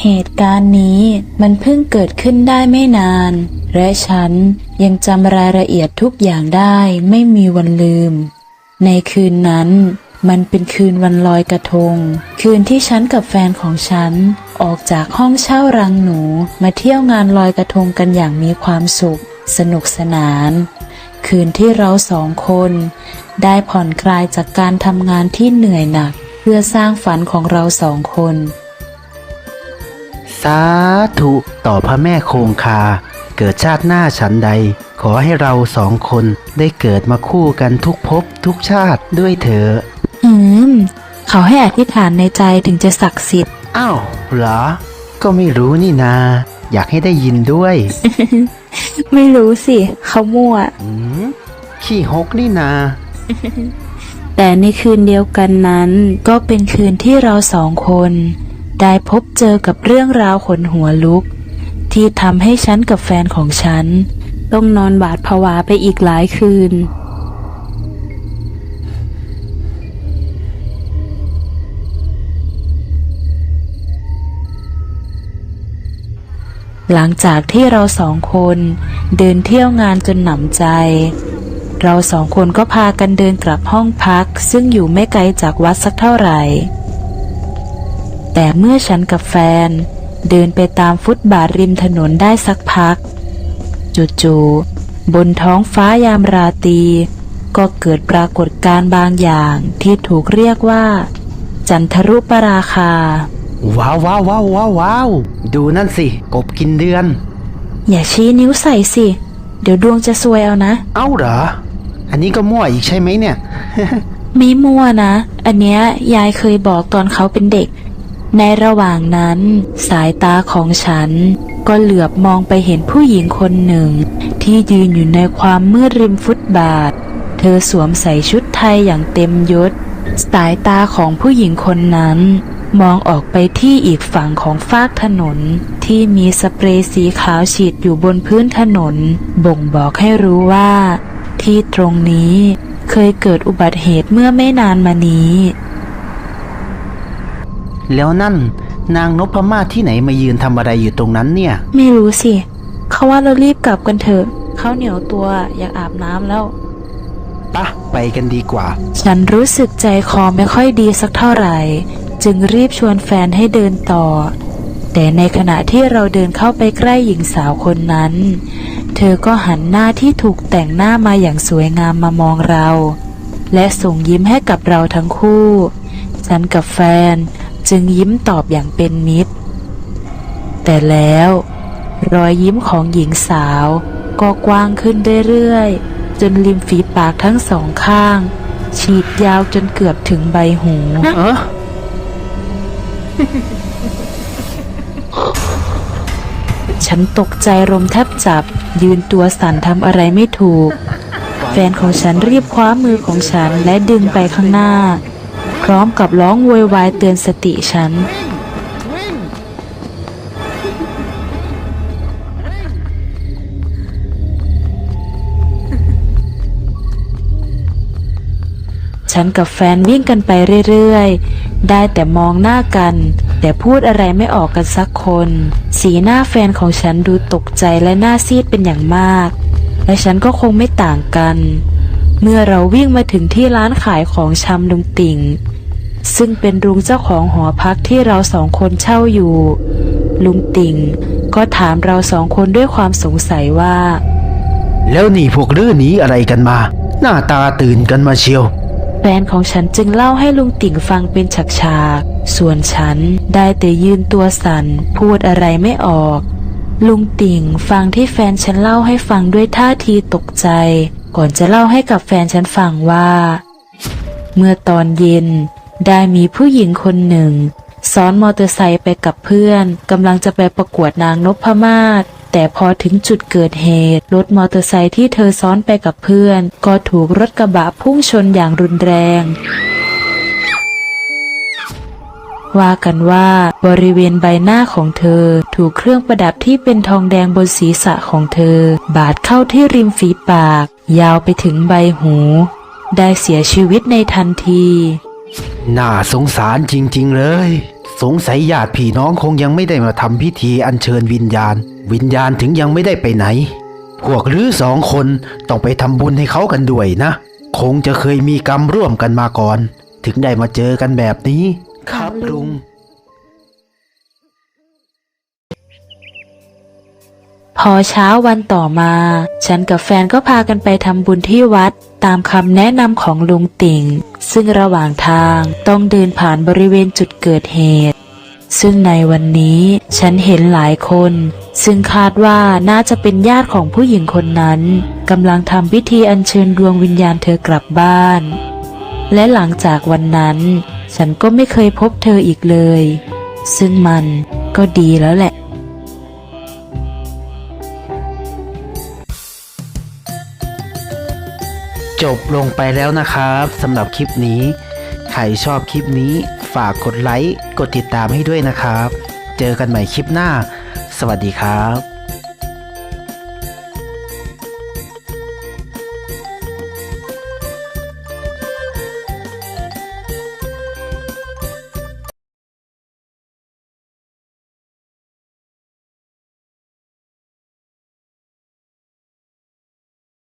เหตุการณ์นี้มันเพิ่งเกิดขึ้นได้ไม่นาน และฉันยังจำรายละเอียดทุกอย่างได้ไม่มีวันลืม ในคืนนั้น มันเป็นคืนวันลอยกระทง คืนที่ฉันกับแฟนของฉัน ออกจากห้องเช่ารังหนูมาเที่ยวงานลอยกระทงกันอย่างมีความสุข สนุกสนาน คืนที่เราสองคน ได้ผ่อนคลายจากการทำงานที่เหนื่อยหนัก เพื่อสร้างฝันของเราสองคน สาธุต่อพระแม่คงคา เกิดชาติหน้าฉันใด ขอให้เราสองคนได้เกิดมาคู่กันทุกภพทุกชาติด้วยเถอะ อืม เขาให้อธิษฐานในใจถึงจะศักดิ์สิทธิ์ อ้าวเหรอ ก็ไม่รู้นี่นา อยากให้ได้ยินด้วย ไม่รู้สิ เขามั่ว อืมขี้หกนี่นา แต่ในคืนเดียวกันนั้น ก็เป็นคืนที่เราสองคน ได้พบเจอกับเรื่องราวขนหัวลุก ที่ทำให้ฉันกับแฟนของฉัน ต้องนอนบาดผวาไปอีกหลายคืน หลังจากที่เราสองคนเดินเที่ยวงานจนหนำใจ เราสองคนก็พากันเดินกลับห้องพัก ซึ่งอยู่ไม่ไกลจากวัดสักเท่าไหร่ แต่เมื่อฉันกับแฟน เดินไปตามฟุตบาทริมถนนได้สักพัก จู่ๆบนท้องฟ้ายามราตรีก็เกิดปรากฏการณ์บางอย่างที่ถูกเรียกว่า จันทรุปราคา ว้าวว้าวว้าวว้าวว้าวดูนั่นสิ กบกินเดือน อย่าชี้นิ้วใส่สิ เดี๋ยวดวงจะซวยเอานะ เอ้าเหรอ อันนี้ก็มั่วอีกใช่ไหมเนี่ยไม่มั่วนะ อันเนี้ยยายเคยบอกตอนเขาเป็นเด็ก ในระหว่างนั้น สายตาของฉัน ก็เหลือบมองไปเห็นผู้หญิงคนหนึ่ง ที่ยืนอยู่ในความมืดริมฟุตบาท เธอสวมใส่ชุดไทยอย่างเต็มยศ สายตาของผู้หญิงคนนั้น มองออกไปที่อีกฝั่งของฟากถนน ที่มีสเปรย์สีขาวฉีดอยู่บนพื้นถนน บ่งบอกให้รู้ว่า ที่ตรงนี้เคยเกิดอุบัติเหตุเมื่อไม่นานมานี้ แล้วนั่น นางนพมาศที่ไหนมายืนทำอะไรอยู่ตรงนั้นเนี่ย ไม่รู้สิ เขาว่าเรารีบกลับกันเถอะ เขาเหนียวตัวอยากอาบน้ำแล้ว ปะไปกันดีกว่า ฉันรู้สึกใจคอไม่ค่อยดีสักเท่าไหร่ จึงรีบชวนแฟนให้เดินต่อ แต่ในขณะที่เราเดินเข้าไปใกล้หญิงสาวคนนั้น เธอก็หันหน้าที่ถูกแต่งหน้ามาอย่างสวยงามมามองเรา และส่งยิ้มให้กับเราทั้งคู่ ฉันกับแฟน จึงยิ้มตอบอย่างเป็นมิตร แต่แล้วรอยยิ้มของหญิงสาวก็กว้างขึ้นเรื่อยๆ จนริมฝีปากทั้งสองข้าง ฉีดยาวจนเกือบถึงใบหูเออฉันตกใจลมแทบจับ ยืนตัวสั่นทำอะไรไม่ถูก แฟนของฉันรีบคว้ามือของฉันและดึงไปข้างหน้า พร้อมกับร้องโวยวายเตือนสติฉัน ฉันกับแฟนวิ่งกันไปเรื่อยๆ ได้แต่มองหน้ากัน แต่พูดอะไรไม่ออกกันสักคน สีหน้าแฟนของฉันดูตกใจและหน้าซีดเป็นอย่างมาก และฉันก็คงไม่ต่างกันเมื่อเราวิ่งมาถึงที่ร้านขายของชำลุงติ่ง ซึ่งเป็นลุงเจ้าของหอพักที่เราสองคนเช่าอยู่ ลุงติ่ง ก็ถามเราสองคนด้วยความสงสัยว่า แล้วนี่พวกเรื่องนี้อะไรกันมา หน้าตาตื่นกันมาเชียว แฟนของฉันจึงเล่าให้ลุงติ่งฟังเป็นฉากๆส่วนฉันได้แต่ยืนตัวสั่นพูดอะไรไม่ออก ลุงติ่งฟังที่แฟนฉันเล่าให้ฟังด้วยท่าทีตกใจ ก่อนจะเล่าให้กับแฟนฉันฟังว่า เมื่อตอนเย็น ได้มีผู้หญิงคนหนึ่ง ซ้อนมอเตอร์ไซค์ไปกับเพื่อนกำลังจะไปประกวดนางนพมาศแต่พอถึงจุดเกิดเหตุ รถมอเตอร์ไซค์ที่เธอซ้อนไปกับเพื่อน ก็ถูกรถกระบะพุ่งชนอย่างรุนแรง ว่ากันว่าบริเวณใบหน้าของเธอ ถูกเครื่องประดับที่เป็นทองแดงบนศีรษะของเธอ บาดเข้าที่ริมฝีปาก ยาวไปถึงใบหู ได้เสียชีวิตในทันที น่าสงสารจริง ๆ เลย สงสัยญาติพี่น้องคงยังไม่ได้มาทำพิธีอัญเชิญวิญญาณ วิญญาณถึงยังไม่ได้ไปไหน พวกลือสองคนต้องไปทำบุญให้เขากันด้วยนะ คงจะเคยมีกรรมร่วมกันมาก่อน ถึงได้มาเจอกันแบบนี้ ครับลุง พอเช้าวันต่อมา ฉันกับแฟนก็พากันไปทำบุญที่วัด ตามคำแนะนำของลุงติ่ง ซึ่งระหว่างทางต้องเดินผ่านบริเวณจุดเกิดเหตุ ซึ่งในวันนี้ฉันเห็นหลายคน ซึ่งคาดว่าน่าจะเป็นญาติของผู้หญิงคนนั้นกำลังทำพิธีอัญเชิญดวงวิญญาณเธอกลับบ้าน และหลังจากวันนั้น ฉันก็ไม่เคยพบเธออีกเลย ซึ่งมันก็ดีแล้วแหละ จบลงไปแล้วนะครับสำหรับคลิปนี้ ใครชอบคลิปนี้ฝากกดไลค์ กดติดตามให้ด้วยนะครับ เจอกันใหม่คลิปหน้า สวัสดีครับ